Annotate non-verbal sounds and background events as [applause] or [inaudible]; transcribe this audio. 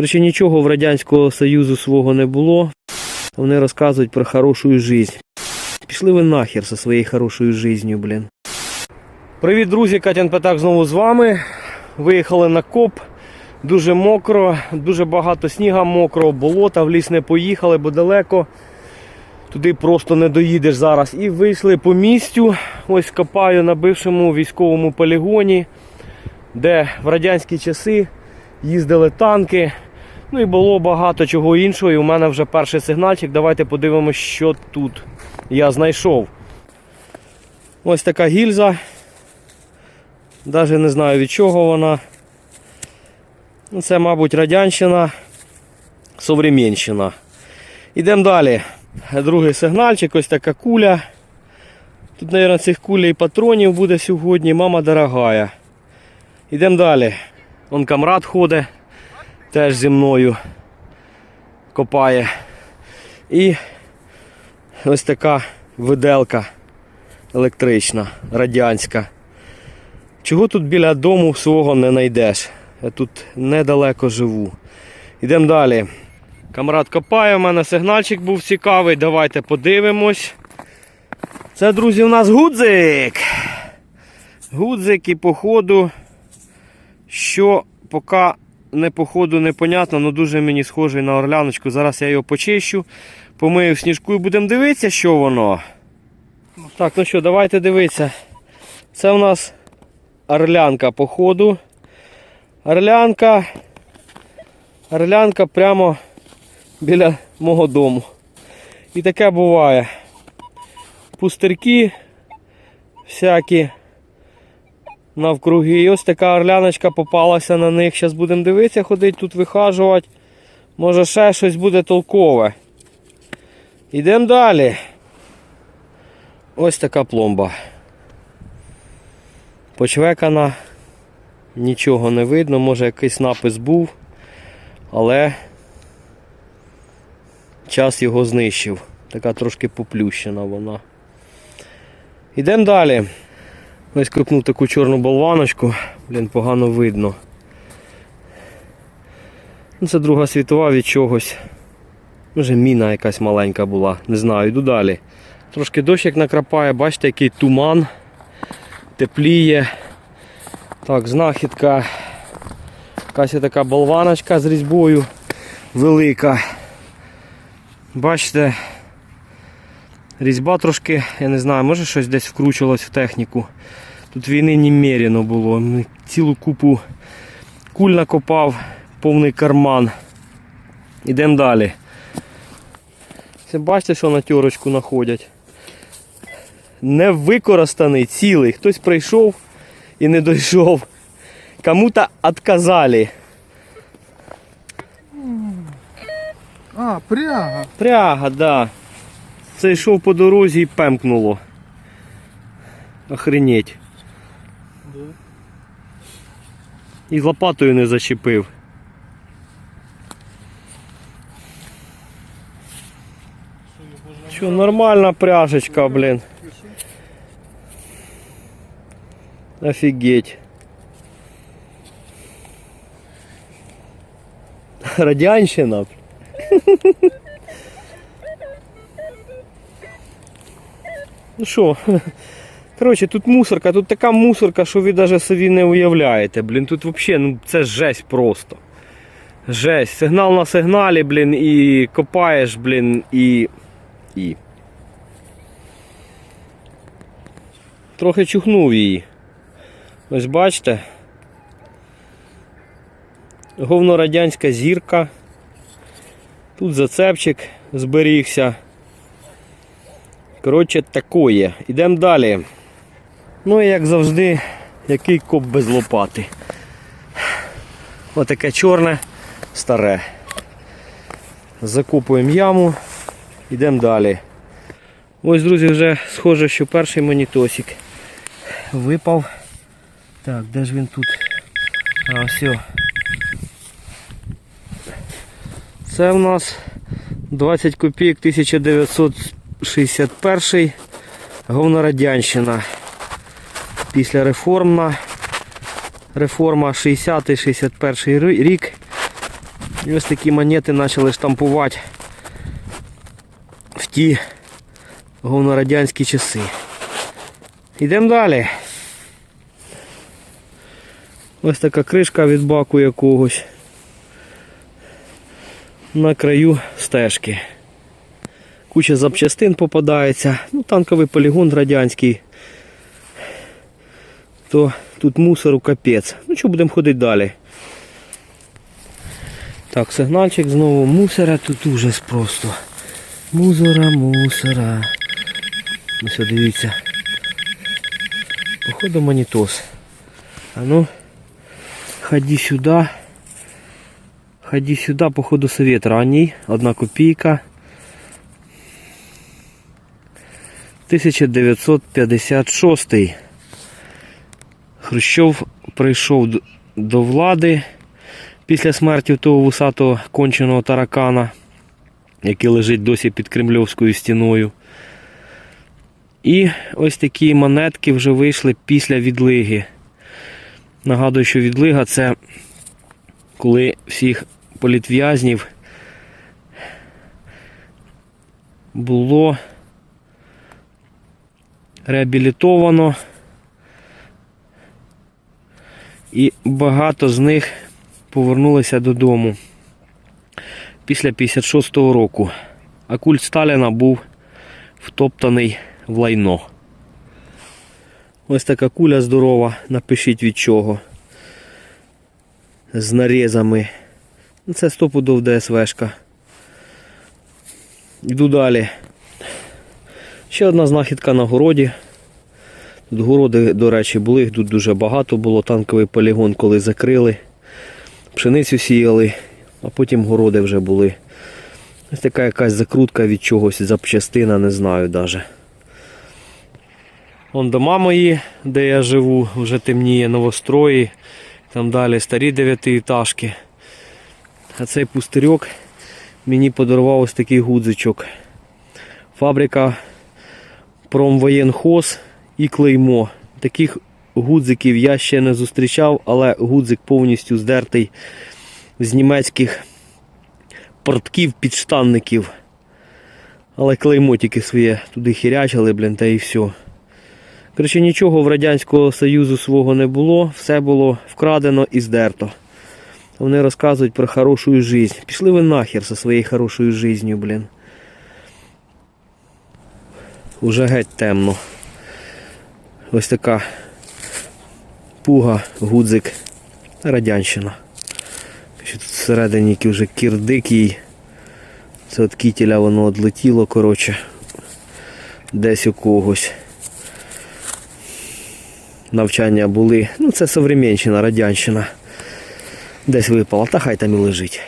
Коротше, нічого в Радянського Союзу свого не було. Вони розказують про хорошу життя. Пішли ви нахер зі своєю хорошою життю, блін. Привіт, друзі! Катян Петак знову з вами. Виїхали на коп. Дуже мокро, дуже багато сніга мокрого, болота, в ліс не поїхали, бо далеко. Туди просто не доїдеш зараз. І вийшли по містю. Ось копаю на бившому військовому полігоні, де в радянські часи їздили танки. Ну і було багато чого іншого. І у мене вже перший сигнальчик. Давайте подивимося, що тут я знайшов. Ось така гільза. Навіть не знаю від чого вона. Ну, Це, мабуть, радянщина, современщина. Ідемо далі. Другий сигнальчик, ось така куля. Тут, мабуть, цих куль і патронів буде сьогодні. Мама дорогая. Ідемо далі. Он камрад ходить, теж зі мною копає. І ось така виделка електрична, радянська. Чого тут біля дому свого не знайдеш? Я тут недалеко живу. Йдемо далі. Камрад копає, у мене сигнальчик був цікавий. Давайте подивимось. Це, друзі, у нас гудзик. Гудзик і походу, що поки не походу непонятно, але дуже мені схожий на орляночку. Зараз я його почищу, помию в сніжку і будемо дивитися, що воно. Так, ну що, давайте дивитися. Це у нас орлянка походу. Орлянка. Орлянка прямо біля мого дому. І таке буває. Пустирки всякі навкруги. І ось така орляночка попалася на них. Зараз будемо дивитися, ходить тут вихажувати. Може ще щось буде толкове. Йдемо далі. Ось така пломба. Почвекана, нічого не видно, може якийсь напис був, але час його знищив. Така трошки поплющена вона. Йдемо далі. Ось копнув таку чорну болваночку, блін, погано видно. Ну, Це Друга світова від чогось. Може міна якась маленька була, не знаю, йду далі. Трошки дощ як накрапає, бачите, який туман, тепліє. Так, знахідка. Якась така болваночка з різьбою велика. Бачите, різьба трошки, я не знаю, може щось десь вкручувалось в техніку. Тут війни немерено було. Цілу купу куль накопав, повний карман. Ідемо далі. Це бачите, що на тьорочку знаходять. Не використаний цілий. Хтось прийшов і не дійшов. Кому-то отказали. А, пряга. Пряга, да. Це йшов по дорозі і пемкнуло. Охренеть. І лопатою не зачепив. Що, нормальна пряжечка, блін. Офігеть. Радянщина. [laughs] Ну що, коротше, тут мусорка, тут така мусорка, що ви навіть собі не уявляєте. Блін, тут взагалі ну, це жесть просто. Жесть. Сигнал на сигналі, блін, і копаєш, блін, і. і. Трохи чухнув її. Ось бачите. Говнорадянська зірка. Тут зацепчик зберігся. Коротше, такое. Ідемо далі. Ну і як завжди, який коп без лопати. Отаке чорне, старе. Закопуємо яму, йдемо далі. Ось, друзі, вже схоже, що перший монітосик випав. Так, де ж він тут? А, все. Це в нас 20 копійок 1961 говнорадянщина. Після реформна. Реформа 60-61 рік. І ось такі монети почали штампувати в ті говнорадянські часи. Йдемо далі. Ось така кришка від баку якогось. На краю стежки. Куча запчастин попадається. Ну, танковий полігон радянський. То тут мусору капець. Ну що будемо ходити далі. Так, сигнальчик знову мусора, тут ужас просто. Мусора, мусора. Ну все, дивіться. Походу монітос. А ну, ходи сюди. Ходи сюди, походу совет ранній. Одна копійка. 1956. Хрущов прийшов до влади після смерті того вусатого конченого таракана, який лежить досі під Кремльовською стіною. І ось такі монетки вже вийшли після відлиги. Нагадую, що відлига це коли всіх політв'язнів було реабілітовано. І багато з них повернулися додому після 56-го року. А культ Сталіна був втоптаний в лайно. Ось така куля здорова, напишіть від чого. З нарізами. Це стопудов ДСВшка. Йду далі. Ще одна знахідка на городі. Тут городи, до речі, були, тут дуже багато було. Танковий полігон, коли закрили. Пшеницю сіяли, а потім городи вже були. Ось така якась закрутка від чогось, запчастина, не знаю навіть. Вон дома мої, де я живу, вже темніє новострої. Там далі старі дев'ятиэтажки. А цей пустирьок мені подарував ось такий гудзичок. Фабрика Промвоєнхоз і клеймо. Таких гудзиків я ще не зустрічав, але гудзик повністю здертий з німецьких портків підштанників. Але клеймо тільки своє туди хірячили, блін, та і все. Коротше, нічого в Радянського Союзу свого не було, все було вкрадено і здерто. Вони розказують про хорошу жизнь. Пішли ви нахер зі своєю хорошою жизнью, блін. Уже геть темно. Ось така пуга, гудзик, радянщина. Ще тут всередині вже кірдик їй. Це от кітеля воно одлетіло, коротше. Десь у когось. Навчання були. Ну це современщина, радянщина. Десь випала, та хай там і лежить.